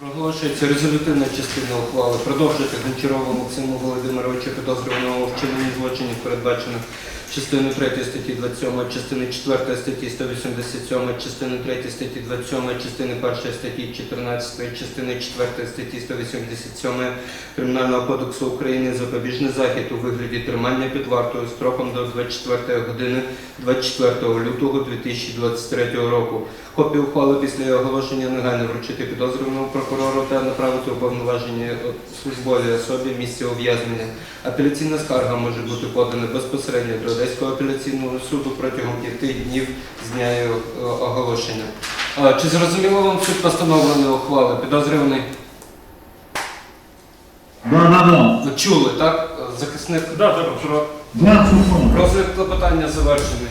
Проголошується резолютивна частина ухвали. Продовжити Гончарову Максиму Володимировичу підозрюваного вчинення злочинів, передбачених частиною 3 статті 27, частини 4 статті 187, частини 3 статті 27, частини 1 статті 14, частини 4 статті 187 Кримінального кодексу України запобіжний захід у вигляді тримання під вартою строком до 24 години 24 лютого 2023 року. Копію ухвали після оголошення негайно вручити підозрюваному прокурору та направити уповноважені службовій особі місце ув'язнення. Апеляційна скарга може бути подана безпосередньо до Одеського апеляційного суду протягом п'яти днів з дня її, е, оголошення. Чи зрозуміло вам суть постановленої ухвали? Підозрюваний Да, да, да. чули, так? Захисник Да, так, розгляд клопотання завершений.